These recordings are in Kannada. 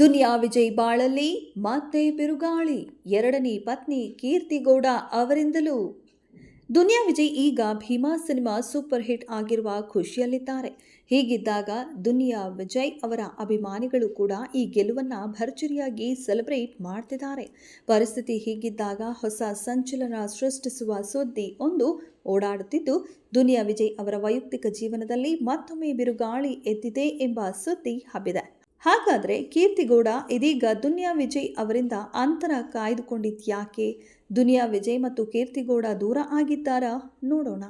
ದುನಿಯಾ ವಿಜಯ್ ಬಾಳಲ್ಲಿ ಮತ್ತೆ ಬಿರುಗಾಳಿ, ಎರಡನೇ ಪತ್ನಿ ಕೀರ್ತಿಗೌಡ ಅವರಿಂದಲೂ. ದುನಿಯಾ ವಿಜಯ್ ಈಗ ಭೀಮಾ ಸಿನಿಮಾ ಸೂಪರ್ ಹಿಟ್ ಆಗಿರುವ ಖುಷಿಯಲ್ಲಿದ್ದಾರೆ. ಹೀಗಿದ್ದಾಗ ದುನಿಯಾ ವಿಜಯ್ ಅವರ ಅಭಿಮಾನಿಗಳು ಕೂಡ ಈ ಗೆಲುವನ್ನು ಭರ್ಜರಿಯಾಗಿ ಸೆಲೆಬ್ರೇಟ್ ಮಾಡ್ತಿದ್ದಾರೆ. ಪರಿಸ್ಥಿತಿ ಹೀಗಿದ್ದಾಗ ಹೊಸ ಸಂಚಲನ ಸೃಷ್ಟಿಸುವ ಸುದ್ದಿ ಒಂದು ಓಡಾಡುತ್ತಿದ್ದು, ದುನಿಯಾ ವಿಜಯ್ ಅವರ ವೈಯಕ್ತಿಕ ಜೀವನದಲ್ಲಿ ಮತ್ತೊಮ್ಮೆ ಬಿರುಗಾಳಿ ಎದ್ದಿದೆ ಎಂಬ ಸುದ್ದಿ ಹಬ್ಬಿದೆ. ಹಾಗಾದ್ರೆ ಕೀರ್ತಿಗೌಡ ಇದೀಗ ದುನಿಯಾ ವಿಜಯ್ ಅವರಿಂದ ಅಂತರ ಕಾಯ್ದುಕೊಂಡಿದ್ಯಾಕೆ? ದುನಿಯಾ ವಿಜಯ್ ಮತ್ತು ಕೀರ್ತಿಗೌಡ ದೂರ ಆಗಿದ್ದಾರಾ? ನೋಡೋಣ.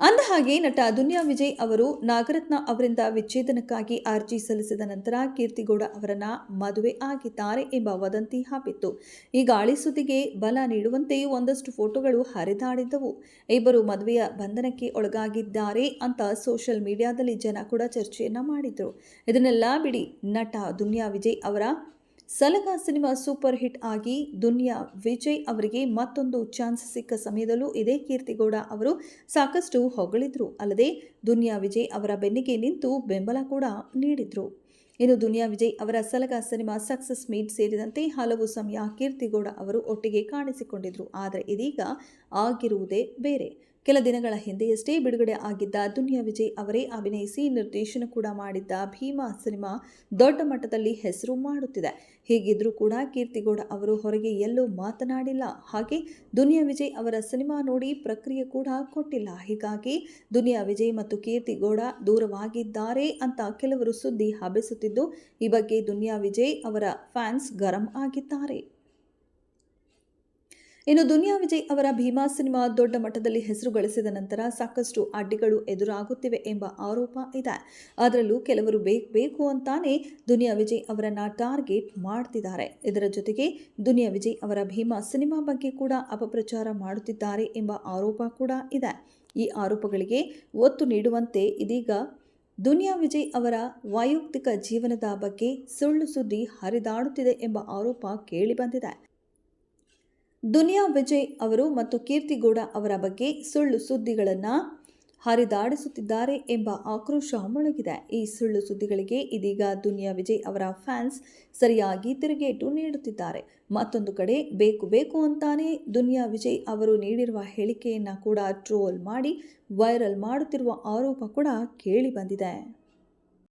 ಅಂದಹಾಗೆ ನಟ ದುನಿಯಾ ವಿಜಯ್ ಅವರು ನಾಗರತ್ನ ಅವರಿಂದ ವಿಚ್ಛೇದನಕ್ಕಾಗಿ ಅರ್ಜಿ ಸಲ್ಲಿಸಿದ ನಂತರ ಕೀರ್ತಿಗೌಡ ಅವರನ್ನ ಮದುವೆ ಆಗಿದ್ದಾರೆ ಎಂಬ ವದಂತಿ ಹಾಪಿತ್ತು. ಈ ಗಾಳಿ ಸುದ್ದಿಗೆ ಬಲ ನೀಡುವಂತೆಯೂ ಒಂದಷ್ಟು ಫೋಟೋಗಳು ಹರಿದಾಡಿದ್ದವು. ಇಬ್ಬರು ಮದುವೆಯ ಬಂಧನಕ್ಕೆ ಒಳಗಾಗಿದ್ದಾರೆ ಅಂತ ಸೋಷಿಯಲ್ ಮೀಡಿಯಾದಲ್ಲಿ ಜನ ಕೂಡ ಚರ್ಚೆಯನ್ನ ಮಾಡಿದ್ರು. ಇದನ್ನೆಲ್ಲ ಬಿಡಿ ನಟ ದುನಿಯಾ ವಿಜಯ್ ಅವರ ಸಲಗ ಸಿನಿಮಾ ಸೂಪರ್ ಹಿಟ್ ಆಗಿ ದುನಿಯಾ ವಿಜಯ್ ಅವರಿಗೆ ಮತ್ತೊಂದು ಚಾನ್ಸ್ ಸಿಕ್ಕ ಸಮಯದಲ್ಲೂ ಇದೇ ಕೀರ್ತಿಗೌಡ ಅವರು ಸಾಕಷ್ಟು ಹೊಗಳಿದ್ರು. ಅಲ್ಲದೆ ದುನಿಯಾ ವಿಜಯ್ ಅವರ ಬೆನ್ನಿಗೆ ನಿಂತು ಬೆಂಬಲ ಕೂಡ ನೀಡಿದ್ರು. ಇನ್ನು ದುನಿಯಾ ವಿಜಯ್ ಅವರ ಸಲಗ ಸಿನಿಮಾ ಸಕ್ಸಸ್ ಮೀಟ್ ಸೇರಿದಂತೆ ಹಲವು ಸಮಯ ಕೀರ್ತಿಗೌಡ ಅವರು ಒಟ್ಟಿಗೆ ಕಾಣಿಸಿಕೊಂಡಿದ್ರು. ಆದರೆ ಇದೀಗ ಆಗಿರುವುದೇ ಬೇರೆ. ಕೆಲ ದಿನಗಳ ಹಿಂದೆಯಷ್ಟೇ ಬಿಡುಗಡೆ ಆಗಿದ್ದ ದುನಿಯಾ ವಿಜಯ್ ಅವರೇ ಅಭಿನಯಿಸಿ ನಿರ್ದೇಶನ ಕೂಡ ಮಾಡಿದ್ದ ಭೀಮಾ ಸಿನಿಮಾ ದೊಡ್ಡ ಮಟ್ಟದಲ್ಲಿ ಹೆಸರು ಮಾಡುತ್ತಿದೆ. ಹೀಗಿದ್ರೂ ಕೂಡ ಕೀರ್ತಿಗೌಡ ಅವರು ಹೊರಗೆ ಎಲ್ಲೂ ಮಾತನಾಡಿಲ್ಲ. ಹಾಗೆ ದುನಿಯಾ ವಿಜಯ್ ಅವರ ಸಿನಿಮಾ ನೋಡಿ ಪ್ರಕ್ರಿಯೆ ಕೂಡ ಕೊಟ್ಟಿಲ್ಲ. ಹೀಗಾಗಿ ದುನಿಯಾ ವಿಜಯ್ ಮತ್ತು ಕೀರ್ತಿಗೌಡ ದೂರವಾಗಿದ್ದಾರೆ ಅಂತ ಕೆಲವರು ಸುದ್ದಿ ಹಬ್ಬಿಸುತ್ತಿದ್ದು, ಈ ಬಗ್ಗೆ ದುನಿಯಾ ವಿಜಯ್ ಅವರ ಫ್ಯಾನ್ಸ್ ಗರಂ ಆಗಿದ್ದಾರೆ. ಇನ್ನು ದುನಿಯಾ ವಿಜಯ್ ಅವರ ಭೀಮಾ ಸಿನಿಮಾ ದೊಡ್ಡ ಮಟ್ಟದಲ್ಲಿ ಹೆಸರು ಗಳಿಸಿದ ನಂತರ ಸಾಕಷ್ಟು ಅಡ್ಡಿಗಳು ಎದುರಾಗುತ್ತಿವೆ ಎಂಬ ಆರೋಪ ಇದೆ. ಅದರಲ್ಲೂ ಕೆಲವರು ಬೇಕು ಬೇಕು ಅಂತಾನೆ ದುನಿಯಾ ವಿಜಯ್ ಅವರನ್ನ ಟಾರ್ಗೆಟ್ ಮಾಡ್ತಿದ್ದಾರೆ. ಇದರ ಜೊತೆಗೆ ದುನಿಯಾ ವಿಜಯ್ ಅವರ ಭೀಮಾ ಸಿನಿಮಾ ಬಗ್ಗೆ ಕೂಡ ಅಪಪ್ರಚಾರ ಮಾಡುತ್ತಿದ್ದಾರೆ ಎಂಬ ಆರೋಪ ಕೂಡ ಇದೆ. ಈ ಆರೋಪಗಳಿಗೆ ಒತ್ತು ನೀಡುವಂತೆ ಇದೀಗ ದುನಿಯಾ ವಿಜಯ್ ಅವರ ವೈಯಕ್ತಿಕ ಜೀವನದ ಬಗ್ಗೆ ಸುಳ್ಳು ಸುದ್ದಿ ಹರಿದಾಡುತ್ತಿದೆ ಎಂಬ ಆರೋಪ ಕೇಳಿಬಂದಿದೆ ದುನಿಯಾ ವಿಜಯ್ ಅವರು ಮತ್ತು ಕೀರ್ತಿಗೌಡ ಅವರ ಬಗ್ಗೆ ಸುಳ್ಳು ಸುದ್ದಿಗಳನ್ನು ಹರಿದಾಡಿಸುತ್ತಿದ್ದಾರೆ ಎಂಬ ಆಕ್ರೋಶ ಮೊಳಗಿದೆ. ಈ ಸುಳ್ಳು ಸುದ್ದಿಗಳಿಗೆ ಇದೀಗ ದುನಿಯಾ ವಿಜಯ್ ಅವರ ಫ್ಯಾನ್ಸ್ ಸರಿಯಾಗಿ ತಿರುಗೇಟು ನೀಡುತ್ತಿದ್ದಾರೆ. ಮತ್ತೊಂದು ಕಡೆ, ಬೇಕು ಬೇಕು ಅಂತಾನೆ ದುನಿಯಾ ವಿಜಯ್ ಅವರು ನೀಡಿರುವ ಹೇಳಿಕೆಯನ್ನು ಕೂಡ ಟ್ರೋಲ್ ಮಾಡಿ, ವೈರಲ್ ಮಾಡುತ್ತಿರುವ ಆರೋಪ ಕೂಡ ಕೇಳಿ ಬಂದಿದೆ.